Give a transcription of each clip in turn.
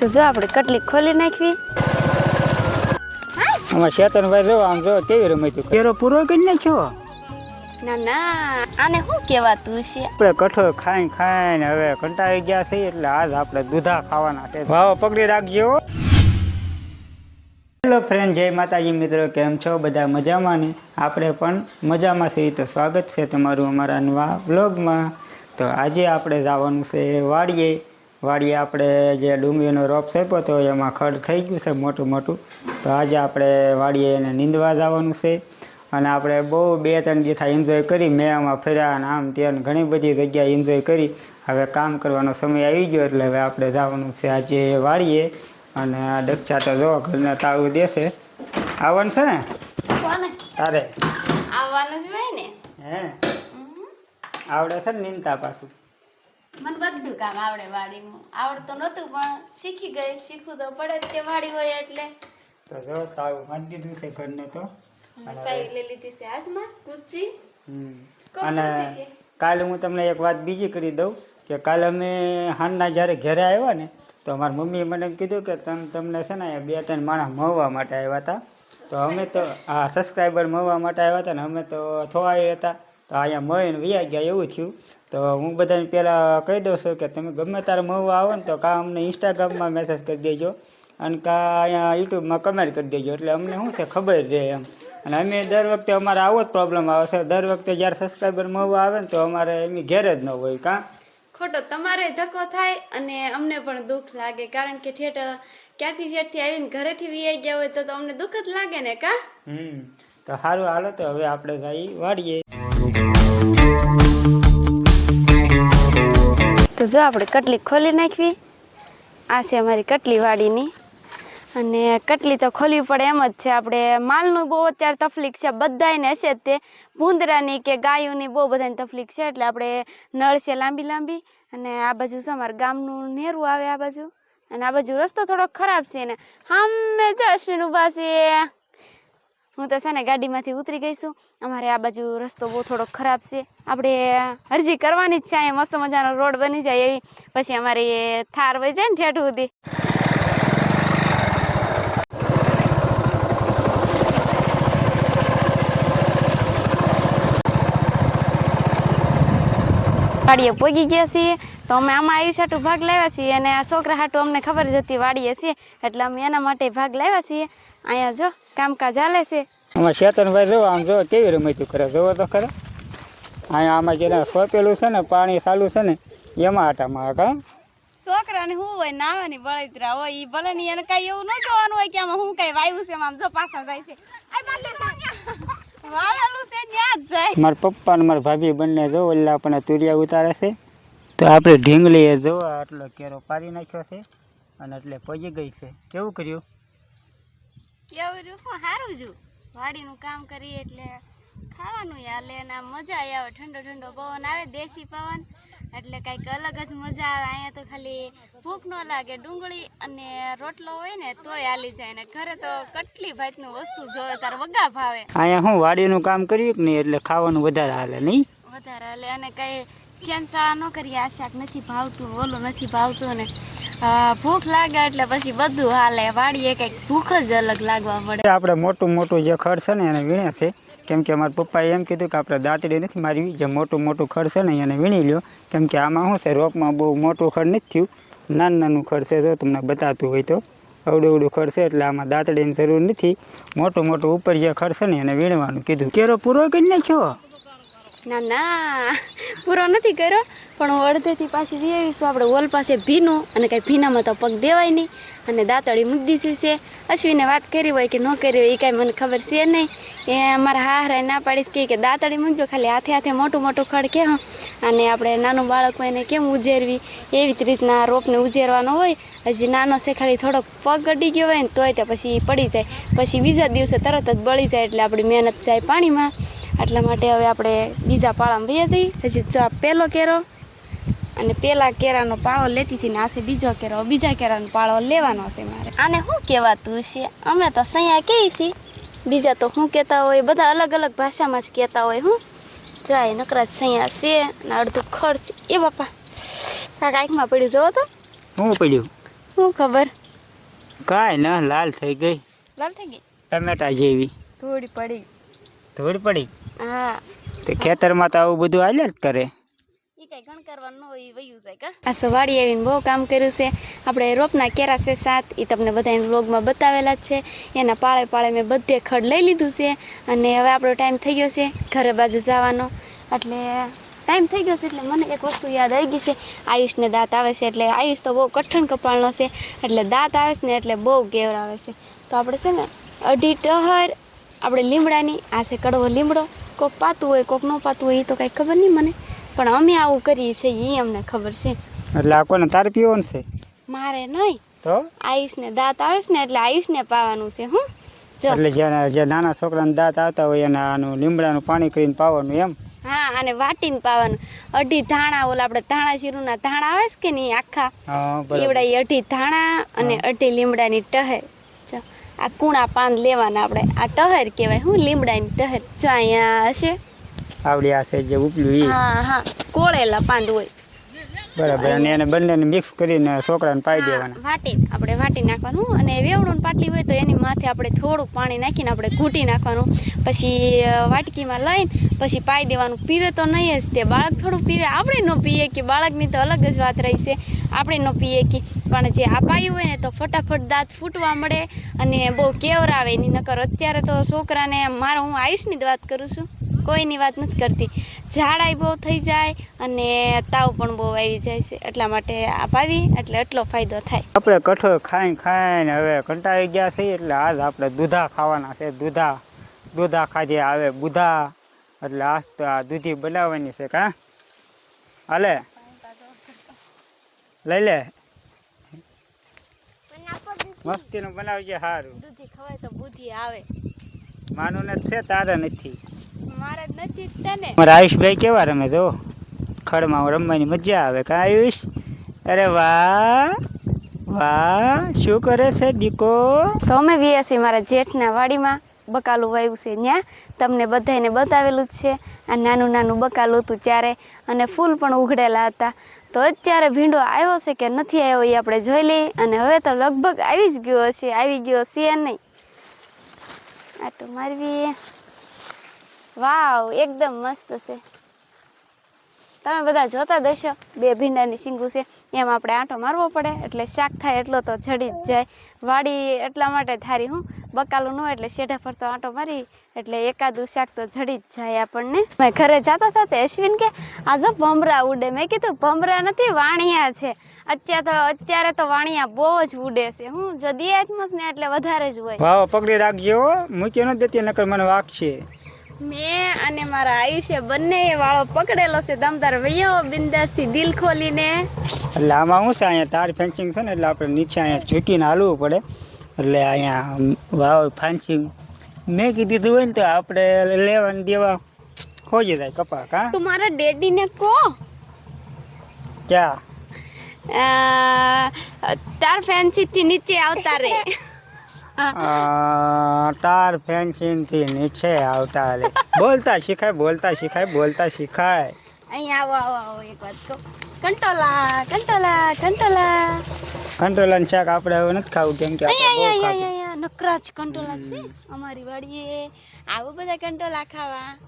તો જો આપણે કટલી ખોલી નાખવી. આમાં શેતનભાઈ જો આમ જો કેવી રમતું કેરો પૂરો કરી નાખ્યો? ના ના આને શું કહેવાતું છે? આપણે કઠોળ ખાઈ ખાઈને હવે કંટાળી ગયા છીએ એટલે આજ આપણે દૂધા ખાવાના છે. ભાવ પકડી રાખજો. હેલો ફ્રેન્ડ જય માતાજી મિત્રો કેમ છો? બધા મજામાં ને? આપણે પણ મજામાં છીએ તો સ્વાગત છે તમારું અમારા નવા વ્લોગમાં તો આજે આપણે જવાનું છે વાડીએ. વાડીએ આપણે જે ડુંગળીનો રોપ સાપ્યો હતો એમાં ખડ થઈ ગયું છે મોટું મોટું. તો આજે આપણે વાડીએ એને નીંદવા જવાનું છે. અને આપણે બહુ બે ત્રણ દિવસ એન્જોય કરી મેં આમાં ફર્યા અને આમ ત્યાં ઘણી બધી જગ્યાએ એન્જોય કરી. હવે કામ કરવાનો સમય આવી ગયો એટલે હવે આપણે જવાનું છે આજે વાળીએ અને આ દક્ષા તો જો ઘરને તાળું દેશે. આવવાનું છે ને? તારે. આવવાનું જ હોય ને. હે? આવડે છે ને નીંદતા પાછું? મને બધું કામ આવડે વાડીમાં. આવડતું નહોતું પણ શીખી ગઈ. શીખવું તો પડે જ તે વાડી હોય એટલે. તો જો તાવ મારી દીધું છે ઘરને તો. સાઈ લઈ લીધી છે હાથમાં કુચી હમ. અને કાલે હું તમને એક વાત બીજી કરી દઉં કે કાલે અમે હાનના જ્યારે ઘરે આવ્યા ને તો અમારી મમ્મીએ મને કીધું કે તમે તમને છે ને બે ત્રણ માણસ મળવા માટે આવ્યા હતા. તો અમે તો હા સબસ્ક્રાઈબર મળવા માટે આવ્યા હતા ને અમે તો થોવાઈ હતા. તો અહીંયા મળીને વ્યા ગયા એવું થયું. તો હું બધાને પહેલાં કહી દઉં છું કે તમે ગમે ત્યારે મળવા આવો ને તો કાં અમને ઇન્સ્ટાગ્રામમાં મેસેજ કરી દેજો અને કાં અહીંયા યુટ્યુબમાં કમેન્ટ કરી દેજો. એટલે અમને શું છે ખબર રહે એમ. અને અમે દર વખતે અમારે આવો જ પ્રોબ્લેમ આવે છે. દર વખતે જ્યારે સબસ્ક્રાઈબર મળવા આવે ને તો અમારે એમની ઘેર જ ન હોય કાં. ખોટો તમારે ધક્કો થાય અને અમને પણ દુઃખ લાગે. કારણ કે ઠેઠ ક્યાંથી જેટથી આવીને ઘરેથી વીઆઈ ગયા હોય તો અમને દુઃખ જ લાગે ને કા? હમ. તો સારું હાલો તો હવે આપણે જઈ વાડીએ. જો આપણે કટલી ખોલી નાખવી. આ છે અમારી કટલી વાડીની. અને કટલી તો ખોલવી પડે એમ જ છે. આપણે માલનું બહુ અત્યારે તકલીફ છે. બધાને હશે તે. ભૂંદરાની કે ગાયોની બહુ બધાની તકલીફ છે. એટલે આપણે નળ છે લાંબી લાંબી. અને આ બાજુ છે અમારા ગામનું નેરું આવે આ બાજુ. અને આ બાજુ રસ્તો થોડોક ખરાબ છે ને. હામે જો અશ્વિન ઊભા છે હું તો છે ને ગાડીમાંથી ઉતરી ગઈ છું. અમારે આ બાજુ રસ્તો બહુ થોડો ખરાબ છે. આપણે અરજી કરવાની જ છે, અહીંયા મસ્ત મજાનો રોડ બની જાય એવી. પછી અમારે થાર વહી જાય ને ઠેઠ સુધી. વાડીએ પોગી ગયા છીએ. તો અમે આમાં આવી છાટું ભાગ લાવ્યા છીએ અને આ છોકરા હાટું અમને ખબર જ હતી વાડીએ છીએ. એટલે અમે એના માટે ભાગ લાવ્યા છીએ. અહીંયા જો કામકાજ ચાલે છે. અમે શેતનભાઈ જોવા આમ જો કેવી રમતું કરે? જોવો તો ખરા. અહીંયા આમાં જેને સોંપેલું છે ને પાણી ચાલુ છે ને એમાં આટામાં કાં છોકરાને શું હોય નાવાની બળતરા હોય એ ભલે ની એને કાંઈ એવું ન જોવાનું હોય કે આમાં હું કાંઈ વાયુ છે આમ જો પાછા જાય છે. મારા પપ્પા અને મારા ભાભી બંને જો ઓલા આપણને તુરિયા ઉતારે છે. તો આપણે ઢીંગલીએ જો આટલો કેરો પાડી નાખ્યો છે અને એટલે પગી ગઈ છે. કેવું કર્યું? કેવું રૂપું સારું છું. વાડીનું કામ કરીએ એટલે ખાવાનું હાલે અને મજા આવે. ઠંડો ઠંડો પવન આવે દેશી પવન. એટલે કંઈક અલગ જ મજા આવે. અહીંયા તો ખાલી ભૂખ ન લાગે ડુંગળી અને રોટલો હોય ને તોય હાલી જાય. ને ઘરે તો કેટલી ભાતનું વસ્તુ જોવે તાર વગા ભાવે. અહીંયા હું વાડીનું કામ કર્યું કે નહીં એટલે ખાવાનું વધારે હાલે નહીં? વધારે હાલે. અને કઈ ચેનસા ન કરીએ આ શાક નથી ભાવતું ઓલું નથી ભાવતું. ને ભૂખ લાગે એટલે પછી બધું હાલે. વાડીએ કંઈક ભૂખ જ અલગ લાગવા પડે આપણે મોટું મોટું જે ખડ છે ને એને વીણે છે કેમ કે મારા પપ્પાએ એમ કીધું કે આપણે દાંતડી નથી મારી જે મોટું મોટું ખડ છે ને એને વીણી લ્યો. કેમ કે આમાં શું છે, રોપમાં બહુ મોટું ખડ નથી થયું. નાનું નાનું ખડ છે જો તમને બતાતું હોય તો. અવડું અવડું છે એટલે આમાં દાંતડીની જરૂર નથી. મોટું મોટું ઉપર જે છે ને એને વીણવાનું કીધું. કેરો પૂરો કરી નાખ્યો? ના ના. પૂરો નથી કર્યો, પણ હું અડધેથી પાછી વી આવીશું. આપણે વોલ પાસે ભીનું અને કાંઈ ભીનામાં તો પગ દેવાય નહીં. અને દાંતળી મૂકી છે. અશ્વિને વાત કરી હોય કે ન કરી હોય એ કાંઈ મને ખબર છે નહીં. એ અમારા હાહરાએ ના પાડીશ કે કે દાંતળી મૂકજો, ખાલી હાથે હાથે મોટું મોટું ખડ કે અને આપણે નાનું બાળક હોય એને કેમ ઉજેરવી? એવી જ રીતના રોપને ઉજેરવાનો હોય. હજી નાનો છે, ખાલી થોડોક પગ અડી ગયો હોય ને, તોય તે પછી પડી જાય. પછી બીજા દિવસે તરત જ બળી જાય, એટલે આપણી મહેનત જાય પાણીમાં. એટલા માટે હવે આપણે બીજા પાળામાં વહીએ જઈએ. પછી ચા પહેલો કેરો અને પેલા કેરાનો પાળો લેતી હતી ને આ બીજો કેરો. બીજા કેરાનો પાળો લેવાનો છે મારે. આને શું કહેવાતું છે અમે તો સૈયા કહીએ છીએ. બીજા તો શું કહેતા હોય? બધા અલગ અલગ ભાષામાં જ કહેતા હોય હું. જાય નકરા સૈયા છે અને અડધું ખર્ચ એ બાપા કાંઈક આંખમાં પડ્યું જોવો તો. શું પડ્યું? શું ખબર? કાંઈ ના લાલ થઈ ગઈ. લાલ થઈ ગઈ? ટમેટા જેવી. થોડી પડી. ધૂળ પડી? હા. તે ખેતરમાં તો આવું બધું હાલ્યા જ કરે. એ કઈ ગણ કરવાનું હોય એ વયું જાય કા? આ સવાડી આવીને બહુ કામ કર્યું છે. આપણે રોપના કેરા છે સાત એ તમને બધા વ્લોગમાં બતાવેલા જ છે. એના પાળે પાળે મેં બધે ખડ લઈ લીધું છે અને હવે આપણો ટાઈમ થઈ ગયો છે ઘરે બાજુ જવાનો. એટલે ટાઈમ થઈ ગયો છે એટલે મને એક વસ્તુ યાદ આવી ગઈ છે. આયુષને દાંત આવે છે એટલે આયુષ તો બહુ કઠણ કપાળનો છે. એટલે દાંત આવે છે ને એટલે બહુ કેવર આવે છે. તો આપણે છે ને અઢી ટહર આપણે લીમડાની આ છે કડવો લીમડો. કોક પાતું હોય કોક ન પાતું હોય એ તો કાંઈ ખબર નહીં મને. પણ અમે આવું કરીએ છીએ એ અમને ખબર છે. એટલે આ કોને તારે પીવાનું છે? મારે નહીં. તો? આયુષને દાંત આવે છે ને એટલે આયુષને પાવાનું છે હું. એટલે જે જે નાના છોકરાને દાંત આવતા હોય એને આનું લીમડાનું પાણી કરીને પાવાનું એમ? હા અને વાટીને પાવાનું. અઢી ધાણા ઓલા આપણે ધાણા જીરુંના ધાણા આવે છે કે નહીં આખા? એવડા એ અઢી ધાણા અને અઢી લીમડાની ટહેર જો આ કૂણા પાન લેવાના આપણે. આ ટહેર કહેવાય હું લીમડાની ટહેર. જો અહીંયા હશે. આવડી આ છે જે ઉપલું હા હા. કોળેલા પાંદ હોય. બરાબર અને એને બંનેને મિક્સ કરીને છોકરાને પાઈ દેવાના. વાટી આપણે વાટી નાખવાનું. અને વેવણું પાટલી હોય તો એની માથે આપણે થોડું પાણી નાખીને આપણે ઘૂંટી નાખવાનું. પછી વાટકીમાં લઈને પછી પાઈ દેવાનું. પીવે તો નહીં જ તે. બાળક થોડું પીવે. આપણે ન પીએ કે બાળકની તો અલગ જ વાત રહી છે. આપણે ન પીએ કે પણ જે અપાયું હોય ને તો ફટાફટ દાંત ફૂટવા મળે અને બહુ કેવર આવે એની. નકર અત્યારે તો છોકરાને મારો હું આયુષની જ વાત કરું છું. કોઈની વાત નથી કરતી. ઝાડાઈ બહુ થઈ જાય અને તાવ પણ બહુ આવી જાય છે. એટલા માટે આ પાવી એટલે એટલો ફાયદો થાય. આપણે કઠોળ ખાઈને ખાઈને હવે કંટાળી ગયા છીએ એટલે આજ આપણે દૂધા ખાવાના છે. દૂધા દૂધા ખાજે આવે બુધા. એટલે આજ તો આ દૂધી બનાવવાની છે કા? હાલે? લઈ લે. મસ્તીનું બનાવજે સારું દૂધી ખવાય તો બુદ્ધિ આવે. માનું ને છે તારે નથી. મારે જ નથી મારા આયુષભાઈ કેવા રમે જો? ખડમાં રમવાની મજા આવે. કા આયુષ? અરે વાહ વાહ શું કરે છે દીકો? તો અમે વીએસી મારા જેઠના વાડીમાં બકાલું વાવ્યું છે ત્યાં તમને બધાને બતાવેલું જ છે. આ નાનું નાનું બકાલું હતું ત્યારે અને ફૂલ પણ ઉઘડેલા હતા. તો અત્યારે ભીંડો આવ્યો છે કે નથી આવ્યો એ આપણે જોઈ લઈએ. અને હવે તો લગભગ આવી જ ગયો હશે. આવી ગયો છે નહીં. આટું તો મારવી. વાવ, એકદમ મસ્ત છે. તમે બધા જોતા દેશો બે ભીંડાની શીંગું છે. એમ આપણે આંટો મારવો પડે. એટલે શાક થાય એટલો તો જડી જ જાય. વાડી એટલા માટે થારી હું. બકાલું ન હોય એટલે શેઢા ફરતો આંટો મારી એટલે એકાદું શાક તો જડી જ જાય આપણને. મેં ઘરે જતા હતા તે અશ્વિન કે આ જો ભમરા ઉડે. મેં કીધું ભમરા નથી વાણિયા છે. અત્યારે તો અત્યારે તો વાણિયા બહુ જ ઉડે છે. હું જો દિયાત્મસ ને એટલે વધારે જ હોય. વાવ પકડી રાખજો મૂકી ન દેતી નકર મને વાગશે મેં અને મારા આયુષ્ય બંને વાળો પકડેલો છે. દમદાર વૈયો બિંદાસથી દિલ ખોલીને. એટલે આમાં હું છે? અહીંયા તાર ફેન્સિંગ છે ને એટલે આપણે નીચે અહીંયા ઝૂકીને હાલવું પડે. એટલે અહીંયા વાવ ફેન્સિંગ મેં કીધું હોય ને તો આપણે લેવા ને દેવા. ખોજી જાય કપા કા? તું મારા ડેડીને કહો. ક્યાં? તાર ફેન્સીથી નીચે આવતા રે. તાર ફેન્સી થી નીચે આવતા રે. બોલતા શીખાય બોલતા શીખાય બોલતા શીખાય. અહીંયા આવો આવો આવો એક વાત કહો. કંટોલા કંટોલા કંટોલા. કંટ્રોલર શાક આપણે હવે નથી ખાવું કેમ કે આપણે બહુ ખાધું. અહીંયા જ કંટોલા છે. અમારી વાડીએ આવો બધા કંટોલા ખાવા.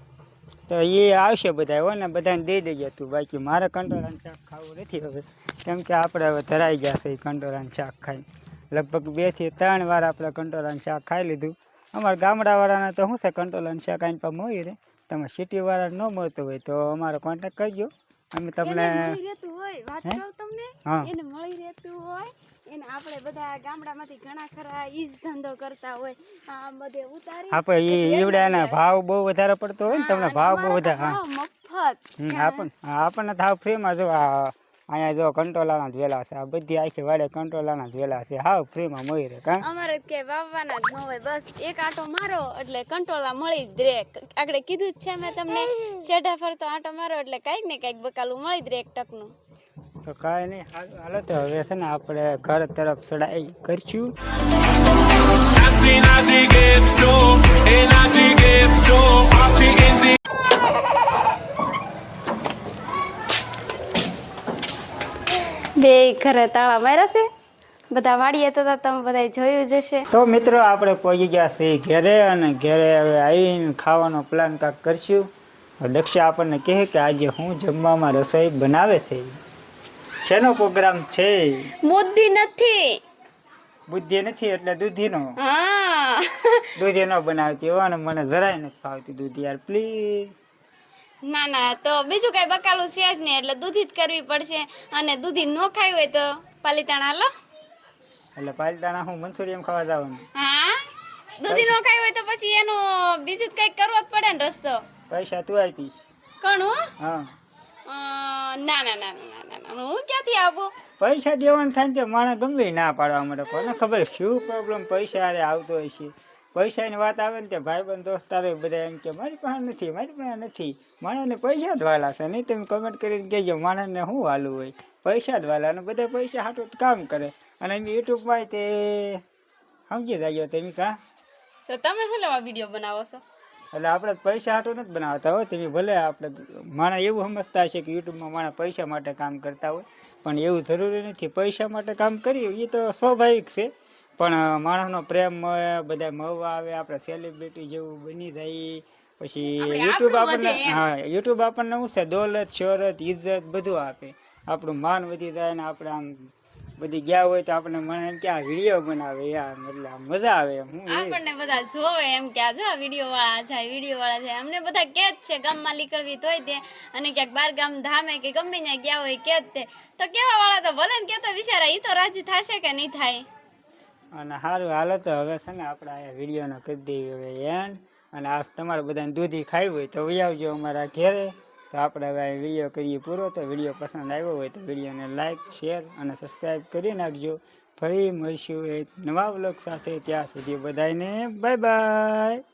તો એ આવશે બધા હો ને બધાને દઈ દેજે તું. બાકી મારે કંટોળાનું શાક ખાવું નથી હવે. કેમ કે આપણે હવે ધરાઈ ગયા છે એ કંટોળાનું શાક ખાઈ લગભગ બેથી ત્રણ વાર આપણે કંટોળાનું શાક ખાઈ લીધું. અમારા ગામડાવાળાને તો શું છે કંટોળાનું શાક આની પાસે મળી રહે. તમે સિટીવાળા ન મળતું હોય તો અમારો કોન્ટેક્ટ કરજો. અમે તમને હે? એને આપણે બધા ગામડામાંથી ઘણા ખરા ઈ જ ધંધો કરતા હોય. આ બધે ઉતારી આપણે ઈ ઈવડાના ભાવ બહુ વધારે પડતો હોય ને તમને ભાવ બહુ વધારે હા. મફત આપણ આપણને થાવ ફ્રીમાં જો આ અહીંયા જો કંટ્રોલાના જ વેલા છે આ બધી આખી વાડે કંટ્રોલાના જ વેલા છે હાવ ફ્રીમાં મળી રહે કાં? અમારે કે વાવવાના જ ન હોય બસ એક આંટો મારો એટલે કંટોલા મળી જ રહે. આગળ કીધું જ છે મેં તમને શેઢા ફરતો આંટો મારો એટલે કાંઈક ને કાંઈક બકાલું મળી જ રહે એક ટકનું. તો કાંઈ નહીં હાલ- તો હવે છે ને આપણે ઘર તરફ ચડાઈ કરશું. બે ઘરે તાળા માર્યા છે. બધા વાડીએ તો તમે બધા જોયું જ હશે. તો મિત્રો આપણે પહોંચી ગયા છીએ ઘેરે અને ઘેરે હવે આવીને ખાવાનો પ્લાન કાંક કરશું. દક્ષા આપણને કહે કે આજે હું જમવામાં રસોઈ બનાવે છે. શેનો પ્રોગ્રામ છે? બુદ્ધિ નથી. બુદ્ધિ નથી એટલે દૂધીનો? હા. દૂધી ન બનાવતી હોય અને મને જરાય નથી ભાવતી દૂધી યાર પ્લીઝ ના ના તો બીજું કઈ બકાલું છે જ નહીં એટલે દૂધી જ કરવી પડશે. અને દૂધી ન ખાઈ હોય તો પાલીતાણા લો એટલે પાલીતાણા હું મંચુરિયમ ખાવા જવાનું હા? દૂધી ન ખાઈ હોય તો પછી એનું બીજું જ કંઈક કરવો જ પડે ને રસ્તો. પૈસા તું આપીશ. કણું હા? ના ના ના ના. હું ક્યાંથી આપું? પૈસા દેવાનું થાય તે માણસ ગમે ના પાડવા માટે કોને ખબર શું પ્રોબ્લેમ પૈસા હારે આવતો હોય છે. પૈસાની વાત આવે ને તે ભાઈ બંધ દોસ્તારો બધા એમ કે મારી પાસે નથી મારી પાસે નથી. માણસને પૈસા જ વાલા છે. નહીં તમે કમેન્ટ કરીને કહેજો માણસને શું વાલું હોય? પૈસા જ વાલા અને બધા પૈસા હાટું કામ કરે. અને એમ યુટ્યુબમાં તે સમજી જાય તમે કાં? તો તમે શું લેવા વીડિયો બનાવો છો? એટલે આપણે પૈસા હાટું નથી બનાવતા હોય તેવી ભલે આપણે માણસ એવું સમજતા હશે કે યુટ્યુબમાં માણસ પૈસા માટે કામ કરતા હોય પણ એવું જરૂરી નથી. પૈસા માટે કામ કરીએ એ તો સ્વાભાવિક છે. પણ માણસનો પ્રેમ મળે બધા મળવા આવે આપણે સેલિબ્રિટી જેવું બની જાય. પછી યુટ્યુબ આપણને હા યુટ્યુબ આપણને શું છે? દોલત શોહરત ઇજ્જત બધું આપે. આપણું માન વધી જાય ને આપણે આમ બધી ગયા હોય તો આપણે મને એમ કે આ વીડિયો બનાવે યાર એટલે મજા આવે હું આપણને બધા જોવે એમ કે આ જો વીડિયો વાળા છે વીડિયો વાળા છે. અમને બધા કે જ છે ગામમાં નીકળવી તોય તે. અને ક્યાંક બાર ગામ ધામે કે ગમે ત્યાં ગયા હોય કે જ તે. તો કેવા વાળા તો ભલે ને કેતો વિચારા એ તો રાજી થશે કે નહીં થાય? અને સારું હાલો તો હવે છે ને આપણે આ વિડીયોનો કરી દઈએ હવે એન્ડ અને આજ તમારે બધાને દૂધી ખાવી હોય તો આવજો અમારા ઘેરે. તો આપણે હવે વીડિયો કરીએ પૂરો. તો વીડિયો પસંદ આવ્યો હોય તો વિડીયોને લાઇક શેર અને સબસ્ક્રાઈબ કરી નાખજો. ફરી મળીશું એક નવા બ્લોગ સાથે. ત્યાં સુધી બધાને બાય બાય